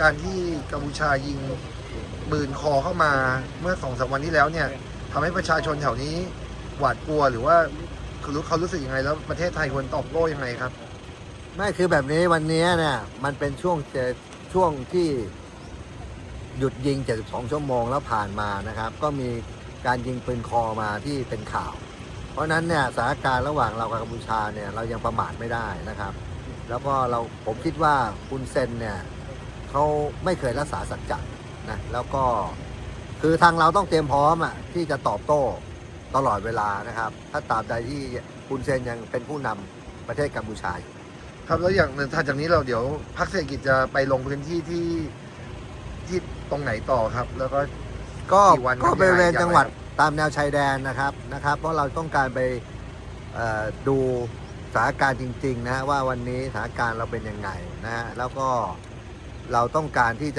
การที่กัมพูชายิงปืนคอเข้ามาเมื่อสองสามวันที่แล้วเนี่ยทำให้ประชาชนแถวนี้หวาดกลัวหรือว่าเขารู้เขารู้สึกยังไง แล้วประเทศไทยควรตอบโต้ยังไงครับ ไม่คือแบบนี้วันนี้เนี่ยมันเป็นช่วงเจช่วงที่หยุดยิง 72 ชั่วโมงแล้วผ่านมานะครับ ก็มีการยิงปืนคอมาที่เป็นข่าว เพราะฉะนั้นเนี่ยสถานการณ์ระหว่างเรากับกัมพูชาเนี่ยเรายังประมาทไม่ได้นะครับ แล้วก็เราผมคิดว่าคุณเซนเนี่ย เขาไม่เคยรักษาสัจจะนะแล้วก็คือทางเราต้องเตรียมพร้อมอะที่จะตอบโต้ตลอดเวลานะครับ ถ้าตราบใดที่คุณเซนยังเป็นผู้นำประเทศกัมพูชาอยู่ครับแล้วอย่างถัดจากนี้เราเดี๋ยวพักเศรษฐกิจจะไปลงพื้นที่ที่ที่ตรงไหนต่อครับ แล้วก็ก็กี่วันก็บริเวณอย่างไรจังหวัดครับตามแนวชายแดนนะครับนะครับ เพราะเราต้องการไปเอ่อดูสถานการณ์จริงๆนะฮะว่าวันนี้สถานการณ์เราเป็นยังไงนะฮะแล้วก็ เราต้องการที่จะ